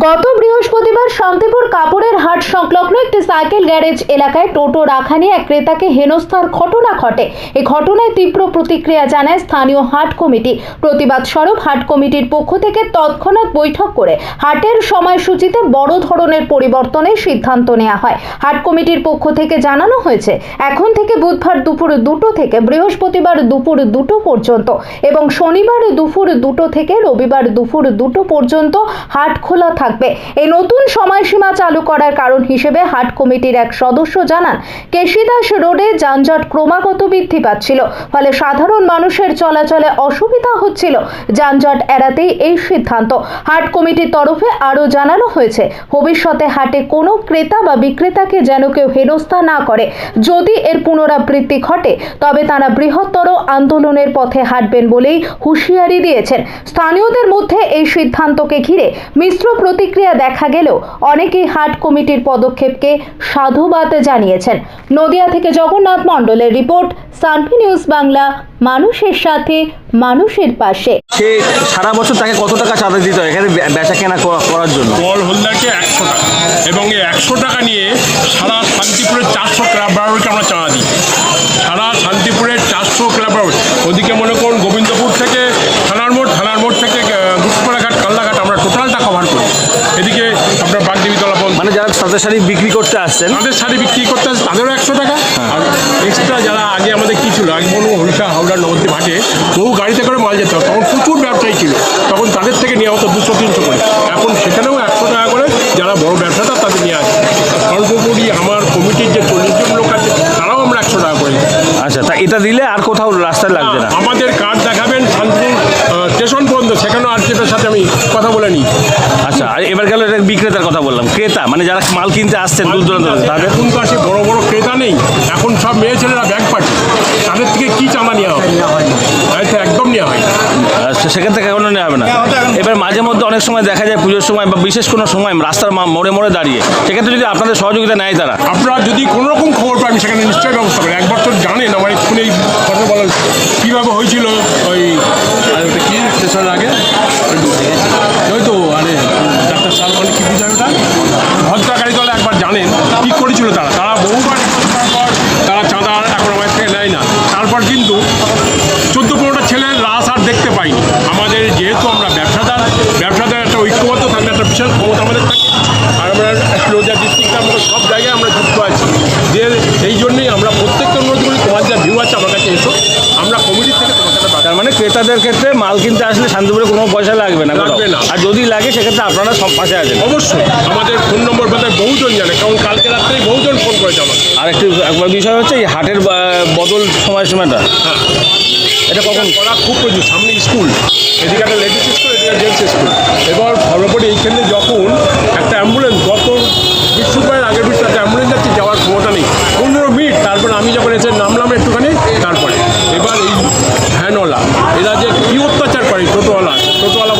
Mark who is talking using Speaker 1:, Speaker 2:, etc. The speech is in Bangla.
Speaker 1: গত বৃহস্পতিবার শান্তিপুর কাপড়ের হাট সংলগ্ন একটি সাইকেল গ্যারেজ এলাকায় টোটো রাখা নিয়ে এক ক্রেতাকে হেনস্থার ঘটনা ঘটে। এই ঘটনায় তীব্র প্রতিক্রিয়া জানায় স্থানীয় হাট কমিটি। প্রতিবাদ স্বরূপ হাট কমিটির পক্ষ থেকে তৎক্ষণাৎ বৈঠক করে হাটের সময়সূচিতে বড় ধরনের পরিবর্তনের সিদ্ধান্ত নেওয়া হয়। হাট কমিটির পক্ষ থেকে জানানো হয়েছে, এখন থেকে বুধবার দুপুর দুটো থেকে বৃহস্পতিবার দুপুর দুটো পর্যন্ত এবং শনিবার দুপুর দুটো থেকে রবিবার দুপুর দুটো পর্যন্ত হাট খোলা থাকবে। এই নতুন সময়সীমা চালু করার কারণ হিসেবে হাট কমিটির এক সদস্য জানান, কেশিদাস রোডে যানজট ক্রমাগত বৃদ্ধি পাচ্ছিল, ফলে সাধারণ মানুষের চলাচলে অসুবিধা হচ্ছিল। যানজট এড়াতেই এই সিদ্ধান্ত। হাট কমিটির তরফে আরও জানানো হয়েছে, ভবিষ্যতে হাটে কোনো ক্রেতা বা বিক্রেতাকে যেন কেউ হেনস্থা না করে। যদি এর পুনরাবৃত্তি ঘটে, তবে তারা বৃহত্তর আন্দোলনের পথে হাঁটবেন বলেই হুঁশিয়ারি দিয়েছেন। স্থানীয়দের মধ্যে এই সিদ্ধান্তকে ঘিরে মিশ্র প্রতিক্রিয়া দেখা গেলেও অনেকেই হাট কমিটির পদক্ষেপকে সাধুবাদ জানিয়েছেন। নদিয়া থেকে জগন্নাথ মণ্ডলের রিপোর্ট সানভি নিউজ বাংলা মানুষের সাথে মানুষের পাশে।
Speaker 2: সে সারা বছর তাকে কত টাকা চাঁদা দিতে হয় এখানে বেচা কেনা করার জন্য?
Speaker 3: বল হোল্ডারকে একশো টাকা। এবং এই একশো টাকা নিয়ে সারা শান্তিপুরের চারশো বারোকে আমরা চাঁদা দিই সারা শান্তিপুরের চারশো ক্লাব বারো ওদিকে মনে করুন গোবিন্দপুর থেকে থানার মোড় থানার মোড় থেকে গুপ্তপাড়াঘাট কাল্লাঘাট আমরা টোটালটা কভার করি এদিকে আপনার বাগদেবীতলা পর্যন্ত
Speaker 2: মানে যারা তাদের শাড়ি বিক্রি করতে আসছেন।
Speaker 3: তাদের শাড়ি বিক্রি করতে আসছে তাদেরও একশো টাকা। আর এক্সট্রা যারা আগে আমাদের কী ছিল আগে বলব হরিষা হাওড়া নবদ্বীপ হাটে বহু গাড়িতে করে মাল যেত তখন প্রচুর ব্যবসায়ী ছিল। তখন তাদের থেকে নেওয়া হতো দুশো তিনশো করে। এখন সেখানেও একশো টাকা করে যারা বড় ব্যবসাদার তাদের নিয়ে আসে। সর্বোপরি আমার কমিটির যে চল্লিশ জন লোক আছে তারাও আমরা একশো টাকা করে
Speaker 2: আচ্ছা তা এটা দিলে আর কোথাও রাস্তায় লাগবে না।
Speaker 3: আমাদের কার্ড দেখাবেন শান্তিপুর স্টেশন পর্যন্ত সেখানেও আরটিএফের সাথে আমি কথা বলে নিই।
Speaker 2: আচ্ছা আর এবার গেল বিক্রেতার কথা বললাম ক্রেতা মানে যারা মাল কিনতে আসছেন দূর দূরান্ত থেকে, তাদের
Speaker 3: এখন তো আসে বড় বড় ক্রেতা নেই। এখন সব মেয়ে ছেলেরা ব্যাগ পাচ্ছে তাদের থেকে কি চাঁদা নেওয়া হবে? একদম নেওয়া হয়
Speaker 2: আচ্ছা, সেখান থেকে এখনও নেওয়া হবে না। এবার মাঝে মধ্যে অনেক সময় দেখা যায় পুজোর সময় বা বিশেষ কোনো সময় রাস্তার মা- মোড়ে মোড়ে দাঁড়িয়ে। সেক্ষেত্রে যদি আপনাদের সহযোগিতা নেয় তারা।
Speaker 3: আপনারা যদি কোনো রকম খবর পান সেখানে নিশ্চয়ই ব্যবস্থা করেন একবার আমরা যে এই জন্যই আমরা প্রত্যেকটা অনুরোধ করি তোমার যা ভিউ আছে আমার কাছে এসো। আমরা কমিটির থেকে তোমার সাথে
Speaker 2: তার মানে ক্রেতাদের ক্ষেত্রে মাল কিনতে আসলে শান্তিপুরে কোনো পয়সা লাগবে না।
Speaker 3: লাগবে না।
Speaker 2: আর যদি লাগে সেক্ষেত্রে আপনারা সব পাশে আছেন।
Speaker 3: অবশ্যই। আমাদের ফোন নম্বর বোধহয় বহুজন জানে কারণ কালকে রাত্রেই বহুজন ফোন করেছে আমাকে।
Speaker 2: আর একটি একবার বিষয় হচ্ছে এই হাটের বদল সময়সীমাটা। এটা কখন?
Speaker 3: করা খুব প্রয়োজন। সামনে স্কুল এদিকে একটা লেডিস স্কুল এদিকে জেন্টস স্কুল এবার সর্বোপরি এইখানে যখন টোটোওয়ালা। এরা যে কী অত্যাচার করে টোটোওয়ালা টোটোওয়ালা